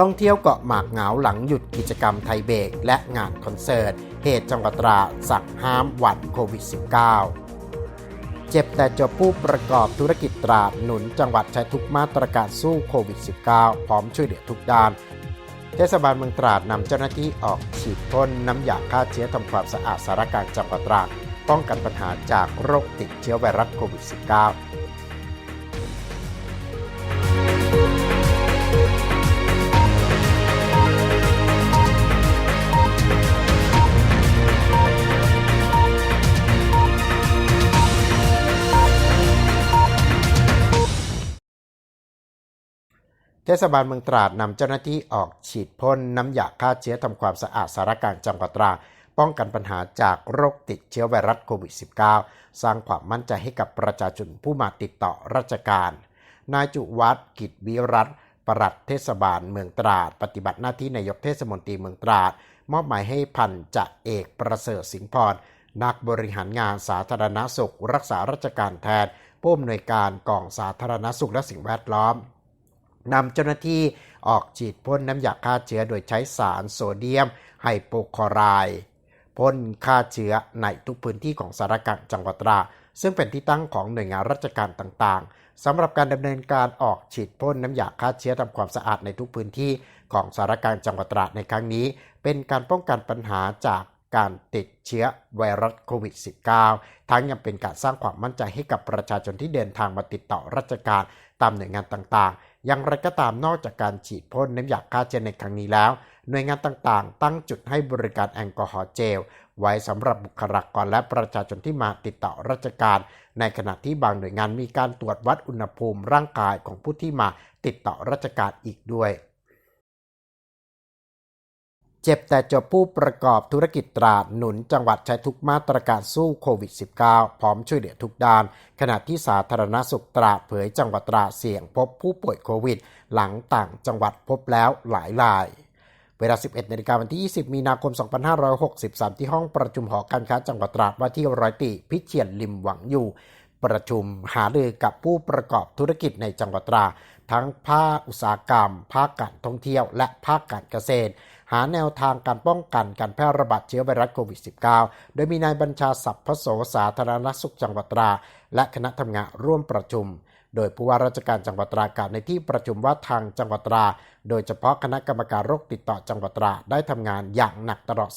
ท่องเที่ยวเกาะหมากเหงาหลังหยุดกิจกรรมไทยเบรกและงานคอนเสิร์ต เหตุจังหวัดตราสั่งห้ามหวัดโควิด -19 เจ็บแต่จบผู้ประกอบธุรกิจตราดหนุนจังหวัดใช้ทุกมาตรการสู้โควิด -19 พร้อมช่วยเหลือทุกด้าน เทศบาลเมืองตราดนำเจ้าหน้าที่ออกฉีดพ่นน้ำยาฆ่าเชื้อทำความสะอาดสารกลางจังหวัดตราดป้องกันปัญหาจากโรคติดเชื้อไวรัสโควิด -19 เทศบาลเมืองตราดนำเจ้าหน้าที่ออกฉีดพ่นน้ำยาฆ่าเชื้อทำความสะอาดสารกลางจังหวัดตราดป้องกันปัญหาจากโรคติดเชื้อไวรัสโควิด -19 สร้างความมั่นใจให้กับประชาชนผู้มาติดต่อราชการ นายจุวัฒน์กิจวิรัตปลัดเทศบาลเมืองตราด ปฏิบัติหน้าที่นายกเทศมนตรีเมืองตราด มอบหมายให้พันจ่าเอกประเสริฐสิงห์พร นักบริหารงานสาธารณสุข รักษาราชการแทน ผู้อำนวยการกองสาธารณสุขและสิ่งแวดล้อม นำเจ้าหน้าที่ออกฉีดพ่นน้ำยาฆ่าเชื้อโดยใช้สารโซเดียมไฮโปคลอไรด์พ่นฆ่าเชื้อในทุกพื้นที่ของสารกังจังหวัดตราซึ่งเป็นที่ตั้งของหน่วยงานราชการต่างๆสำหรับการดำเนินการออกฉีดพ่นน้ำยาฆ่าเชื้อทำความสะอาดในทุกพื้นที่ของสารกางจังหวัดตราดในครั้งนี้ เป็นการป้องกันปัญหาจากการติดเชื้อไวรัสโควิด -19 ทั้งยังเป็นการสร้างความมั่นใจให้กับประชาชนที่เดินทางมาติดต่อราชการ ตามหน่วยงานต่างๆ อย่างไรก็ตามนอกจากการฉีดพ่นน้ำยาฆ่าเชื้อในครั้งนี้แล้ว หน่วยงานต่างๆ ตั้งจุดให้บริการแอลกอฮอล์เจล ไว้สำหรับบุคลากรและประชาชนที่มาติดต่อราชการ ในขณะที่บางหน่วยงานมีการตรวจวัดอุณหภูมิร่างกายของผู้ที่มาติดต่อราชการอีกด้วย เจ็บแต่จบผู้ประกอบธุรกิจตราดหนุนจังหวัดใช้ทุกมาตรการสู้โควิด -19 พร้อมช่วยเหลือทุกด้าน ขณะที่สาธารณสุขตราดเผยจังหวัดตราดเสี่ยงพบผู้ป่วยโควิด หลังต่างจังหวัดพบแล้วหลายราย เวลา 11นาฬิกาวันที่ 20 มีนาคม 2563 ที่ห้องประชุมหอการค้าจังหวัดตราดว่าที่ร้อยตีพิเชียนลิมหวังอยู่ประชุมหารือกับผู้ประกอบธุรกิจในจังหวัดตรา ทั้งภาคอุตสาหกรรม ภาคการท่องเที่ยว และภาคการเกษตร หาแนวทางการป้องกันการแพร่ระบาดเชื้อไวรัสโควิด -19 โดยมีนายบัญชาศัพท์พโสสาธารณสุขจังหวัดตรา และคณะทำงานร่วมประชุม โดยผู้ว่าราชการจังหวัดตรากล่าวในที่ประชุมว่าทางจังหวัดตรา โดยเฉพาะคณะกรรมการโรคติดต่อจังหวัดตราได้ทำงานอย่างหนักตลอด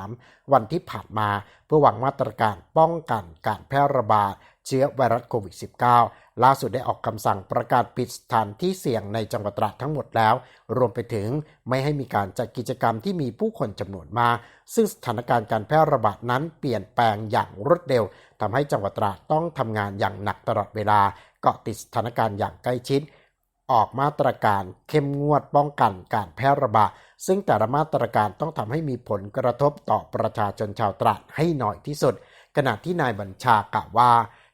2-3 วันที่ผ่านมา เพื่อหวังมาตรการป้องกันการแพร่ระบาดเชื้อไวรัสโควิด -19 ล่าสุดได้ออกคำสั่งประกาศปิดสถานที่เสี่ยงในจังหวัดตราดทั้งหมดแล้ว รวมไปถึงไม่ให้มีการจัดกิจกรรมที่มีผู้คนจำนวนมากซึ่งสถานการณ์การแพร่ระบาดนั้นเปลี่ยนแปลงอย่างรวดเร็วทำให้จังหวัดตราดต้องทำงานอย่างหนักตลอดเวลาเกาะติดสถานการณ์อย่างใกล้ชิดออกมาตรการเข้มงวดป้องกันการแพร่ระบาด ซึ่งแต่ละมาตรการต้องทำให้มีผลกระทบต่อประชาชนชาวตราดให้น้อยที่สุด ขณะที่นายบัญชากล่าวว่า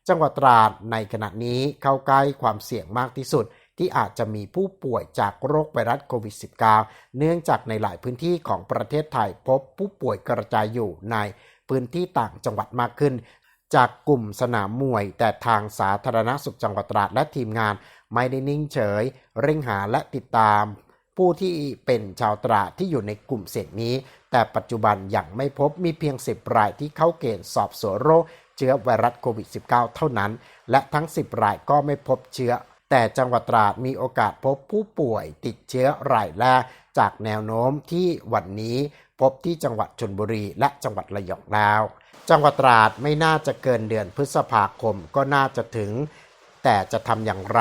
จังหวัดตราดในขณะนี้เข้าใกล้ความเสี่ยงมากที่สุด ที่อาจจะมีผู้ป่วยจากโรคไวรัสโควิด -19 เนื่องจากในหลายพื้นที่ของประเทศไทยพบผู้ป่วยกระจายอยู่ในพื้นที่ต่างจังหวัดมากขึ้น จากกลุ่มสนามมวย แต่ทางสาธารณสุขจังหวัดตราดและทีมงาน ไม่ได้นิ่งเฉย เร่งหาและติดตาม ผู้ที่เป็นชาวตราดที่อยู่ในกลุ่มเสี่ยงนี้ แต่ปัจจุบันยังไม่พบมีเพียง 10 รายที่เข้าเกณฑ์สอบสวนโรค เชื้อไวรัสโควิด -19 เท่านั้น และทั้ง 10 รายก็ไม่พบเชื้อ แต่จังหวัดตราดมีโอกาสพบผู้ป่วยติดเชื้อรายแรก จากแนวโน้มที่วันนี้พบที่จังหวัดชนบุรีและจังหวัดระยองแล้ว จังหวัดตราดไม่น่าจะเกินเดือนพฤษภาคมก็น่าจะถึง แต่จะทำอย่างไร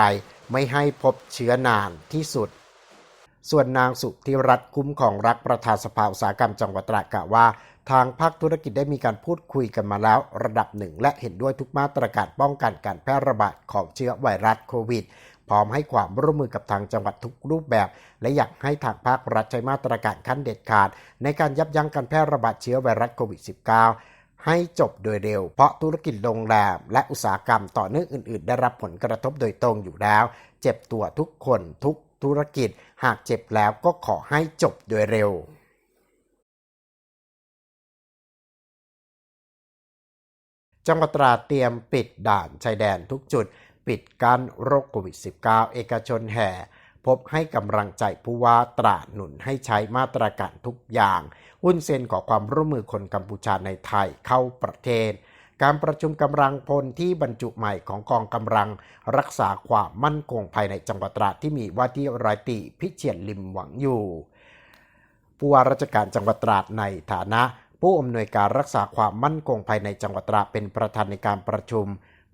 ไม่ให้พบเชื้อนานที่สุด ส่วนนางสุธิรัตน์คุ้มของรักประธานสภาอุตสาหกรรมจังหวัดตราดกล่าวว่า ทางภาคธุรกิจได้มีการพูดคุยกันมาแล้วระดับหนึ่ง และเห็นด้วยทุกมาตรการป้องกันการแพร่ระบาดของเชื้อไวรัสโควิด พร้อมให้ความร่วมมือกับทางจังหวัดทุกรูปแบบ และอยากให้ทางภาครัฐใช้มาตรการขั้นเด็ดขาด ในการยับยั้งการแพร่ระบาดเชื้อไวรัสโควิด -19 ให้จบโดยเร็ว เพราะธุรกิจโรงแรม และอุตสาหกรรมต่อเนื่องอื่น ๆ ได้รับผลกระทบโดยตรงอยู่แล้ว เจ็บตัวทุกคนทุกธุรกิจ หากเจ็บแล้วก็ขอให้จบโดยเร็ว จังหวัดตราดเตรียมปิดด่านชายแดนทุกจุด ปิดกั้นโรคโควิด -19 เอกชนแห่ พบให้กำลังใจผู้ว่าตราหนุนให้ใช้มาตรการทุกอย่าง หุ้นเซนขอความร่วมมือคนกัมพูชาในไทยเข้าประเทศ การประชุมกำลังพลที่บรรจุใหม่ของกองกำลัง รักษาความมั่นคงภายในจังหวัดตราดที่มีว่าที่ร้อยตรีพิเชียนลิมหวังอยู่ผู้ว่าราชการจังหวัดตราดในฐานะ ผู้อำนวยการรักษาความมั่นคงภายในจังหวัดตราเป็นประธานในการประชุม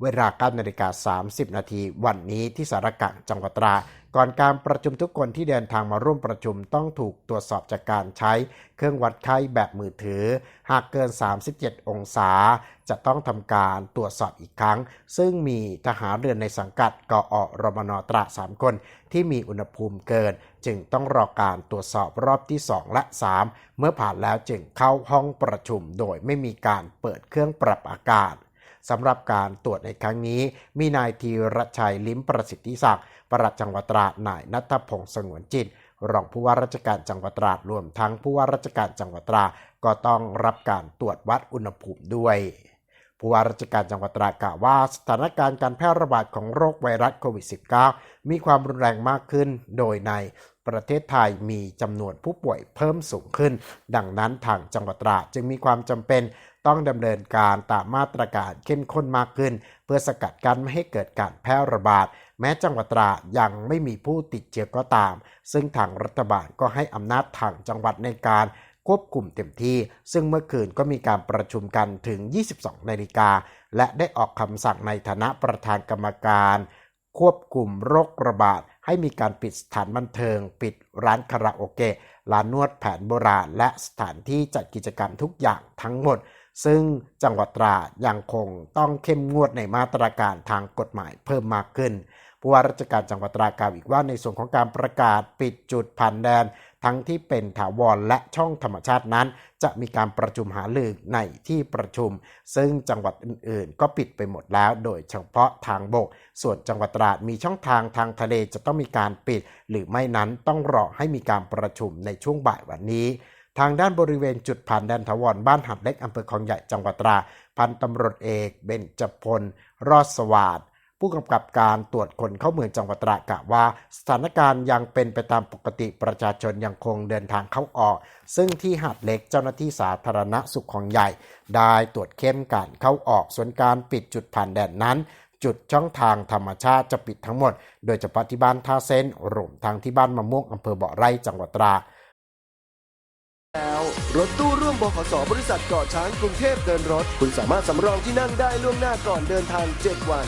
เวลา9นาฬิกา30 นาทีวันนี้ที่สารกลางจังหวัดตรา ก่อนการประชุมทุกคนที่เดินทางมาร่วมประชุมต้องถูกตรวจสอบจากการใช้เครื่องวัดไข้แบบมือถือ หากเกิน 37 องศา จะต้องทำการตรวจสอบอีกครั้ง ซึ่งมีทหารเรือในสังกัดกออรมนตราสามคน ที่มีอุณหภูมิเกิน จึงต้องรอการตรวจสอบรอบที่ 2 และ 3 เมื่อผ่านแล้วจึงเข้าห้องประชุมโดยไม่มีการเปิดเครื่องปรับอากาศ สำหรับการตรวจในครั้งนี้ มีนายธีรชัยลิ้มประสิทธิศักดิ์ปลัดจังหวัดตราดนายนัทพงศ์สงวนจิตรองผู้ว่าราชการจังหวัดตราดรวมทั้งผู้ว่าราชการจังหวัดตราดก็ต้องรับการตรวจวัดอุณหภูมิด้วยผู้ว่าราชการจังหวัดตรากล่าวว่าสถานการณ์การแพร่ระบาดของโรคไวรัสโควิด -19 มีความรุนแรงมากขึ้น โดยใน ประเทศไทยมีจำนวนผู้ป่วยเพิ่มสูงขึ้น ดังนั้นทางจังหวัดตราดจึงมีความจำเป็นต้องดำเนินการตามมาตรการเข้มข้นมากขึ้น เพื่อสกัดกั้นไม่ให้เกิดการแพร่ระบาด แม้จังหวัดตราดยังไม่มีผู้ติดเชื้อก็ตาม ซึ่งทางรัฐบาลก็ให้อำนาจทางจังหวัดในการควบคุมเต็มที่ ซึ่งเมื่อคืนก็มีการประชุมกันถึง 22 นาฬิกา และได้ออกคำสั่งในฐานะประธานกรรมการ ควบคุมโรคระบาด ให้มีการปิดสถานบันเทิง ปิดร้านคาราโอเกะร้านนวดแผนโบราณ และสถานที่จัดกิจกรรมทุกอย่างทั้งหมด ซึ่งจังหวัดตราดยังคงต้องเข้มงวดในมาตรการทางกฎหมายเพิ่มมากขึ้นผู้ว่าราชการจังหวัดตราดกล่าวอีกว่าในส่วนของการประกาศปิดจุดผ่านแดน ทั้งที่เป็นถาวรและช่องธรรมชาตินั้น จะมีการประชุมหารือในที่ประชุม ซึ่งจังหวัดอื่นๆ ก็ปิดไปหมดแล้ว โดยเฉพาะทางบก ส่วนจังหวัดตราดมีช่องทางทางทะเลจะต้องมีการปิด หรือไม่นั้นต้องรอให้มีการประชุมในช่วงบ่ายวันนี้ทางด้านบริเวณจุดผ่านแดนถาวรบ้านหัดเล็กอำเภอคลองใหญ่จังหวัดตรา พันตำรวจเอกเบญจพล รอดสวัสด ผู้กำกับการตรวจคนเข้าเมืองจังหวัดตรากล่าวว่า สถานการณ์ยังเป็นไปตามปกติประชาชนยังคงเดินทางเข้าออก ซึ่งที่หาดเล็กเจ้าหน้าที่สาธารณสุขของใหญ่ ได้ตรวจเข้มการเข้าออกส่วนการปิดจุดผ่านแดนนั้น จุดช่องทางธรรมชาติจะปิดทั้งหมด โดยเฉพาะที่บ้านท่าเส้นรวมทั้งที่บ้านมะม่วงอำเภอเบาะไร่จังหวัดตราแล้วรถตู้ร่วมบขสบริษัทเกาะช้างกรุงเทพเดินรถ คุณสามารถสำรองที่นั่งได้ล่วงหน้าก่อนเดินทาง 7 วัน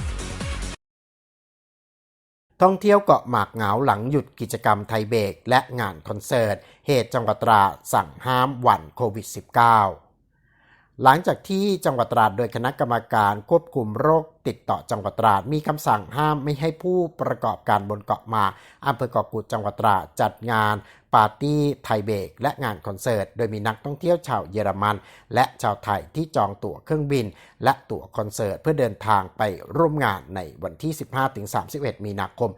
ท่องเที่ยวเกาะหมากเหงาหลังหยุดกิจกรรมไทยเบรกและงานคอนเสิร์ต เหตุจังหวัดตราสั่งห้ามหวั่นโควิด -19 หลังจากที่จังหวัดตราดโดยคณะกรรมการควบคุมโรคติดต่อจังหวัดตราดมีคำสั่งห้ามไม่ให้ผู้ประกอบการบนเกาะหมากอำเภอเกาะกูดจังหวัดตราดจัดงาน ปาร์ตี้ไทเบกและงานคอนเสิร์ต โดยมีนักท่องเที่ยวชาวเยอรมัน และชาวไทยที่จองตั๋วเครื่องบิน และตั๋วคอนเสิร์ตเพื่อเดินทางไปร่วมงานในวันที่ 15-31 มีนาคม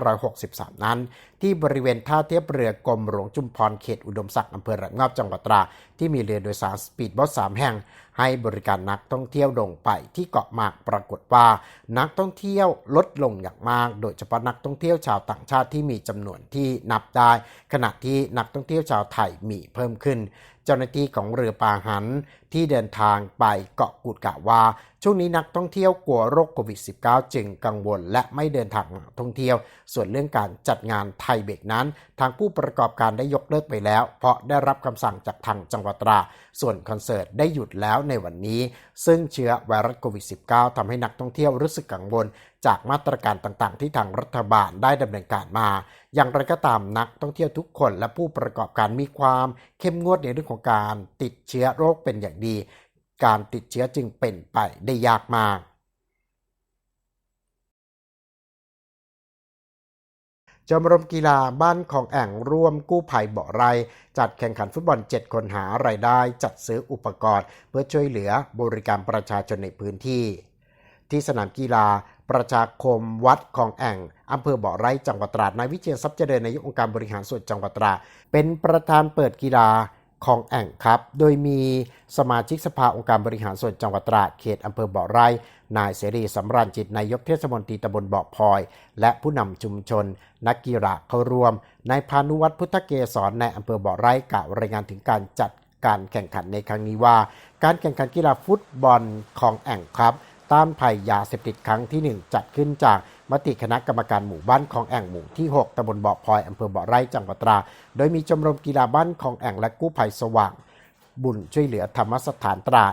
2563 นั้น ที่บริเวณท่าเทียบเรือกรมหลวงจุมพรเขตอุดมศักดิ์อำเภอระงอบจังหวัดตราที่มีเรือโดยสารสปีดโบ๊ท3แห่งให้บริการนักท่องเที่ยวลงไปที่เกาะหมากปรากฏว่า นักท่องเที่ยวลดลงอย่างมาก โดยเฉพาะนักท่องเที่ยวชาวต่างชาติที่มีจำนวนที่นับได้ขณะที่นักท่องเที่ยวชาวไทยมีเพิ่มขึ้นเจ้าหน้าที่ของเรือปาหันที่เดินทางไปเกาะกูดกะว่า ช่วงนี้นักท่องเที่ยวกลัวโรคโควิด -19 จึงกังวลและไม่เดินทางท่องเที่ยว ส่วนเรื่องการจัดงานไทยเบกนั้น ทางผู้ประกอบการได้ยกเลิกไปแล้ว เพราะได้รับคำสั่งจากทางจังหวัดตรา ส่วนคอนเสิร์ตได้หยุดแล้วในวันนี้ ซึ่งเชื้อไวรัสโควิด -19 ทำให้นักท่องเที่ยวรู้สึกกังวลจากมาตรการต่างๆ ที่ทางรัฐบาลได้ดำเนินการมา อย่างไรก็ตามนักท่องเที่ยวทุกคนและผู้ประกอบการมีความ เข้มงวดในเรื่องของการติดเชื้อโรคเป็นอย่างดี การติดเชื้อจึงเป็นไปได้ยากมากชมรมกีฬาบ้านของแอ่งร่วมกู้ภัยเบาะไร จัดแข่งขันฟุตบอล 7 คนหารายได้ จัดซื้ออุปกรณ์ เพื่อช่วยเหลือบริการประชาชนในพื้นที่ ที่สนามกีฬา ประชาคมวัดของแอ่งอำเภอบ่อไร่จังหวัดตราดนายวิเชียรทรัพย์เจริญนายกองค์การบริหารส่วนจังหวัดตราดเป็นประธานเปิดกีฬาของแอ่งครับ โดยมีสมาชิกสภาองค์การบริหารส่วนจังหวัดตราดเขตอำเภอบ่อไร่ นายเสรีสำราญจิตนายกเทศมนตรีตำบลบ่อพลอย และผู้นำชุมชน นักกีฬาเข้าร่วม นายพานุวัฒน์พุทธเกศรในอำเภอบ่อไร่กล่าวรายงานถึงการจัดการแข่งขันในครั้งนี้ว่า การแข่งขันกีฬาฟุตบอลของแอ่งครับ ต้านภัยยาเสพติดครั้งที่ 1 จัดขึ้นจากมติคณะกรรมการหมู่บ้านของแอ่งหมู่ที่ 6ตำบลบ่อพลอยอำเภอบ่อไร่จังหวัดตรา โดยมีชมรมกีฬาบ้านของแอ่งและกู้ภัยสว่าง บุญช่วยเหลือธรรมสถานตรา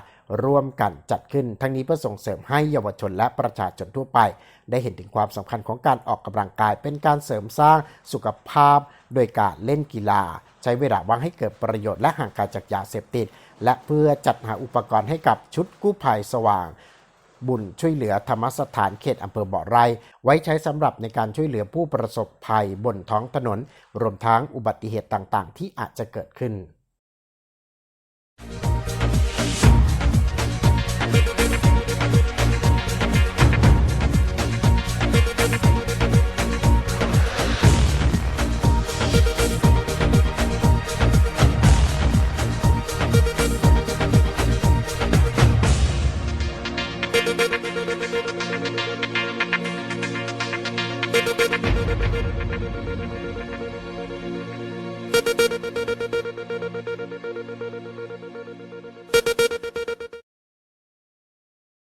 ร่วมกันจัดขึ้น ทั้งนี้เพื่อส่งเสริมให้เยาวชนและประชาชนทั่วไป ได้เห็นถึงความสำคัญของการออกกำลังกาย เป็นการเสริมสร้างสุขภาพ โดยการเล่นกีฬา ใช้เวลาว่างให้เกิดประโยชน์และห่างไกลจากยาเสพติด และเพื่อจัดหาอุปกรณ์ให้กับชุดกู้ภัยสว่าง บุญช่วยเหลือธรรมสถานเขตอำเภอบ่อไร่ไว้ใช้สำหรับในการช่วยเหลือผู้ประสบภัยบนท้องถนน รวมทั้งอุบัติเหตุต่างๆ ที่อาจจะเกิดขึ้น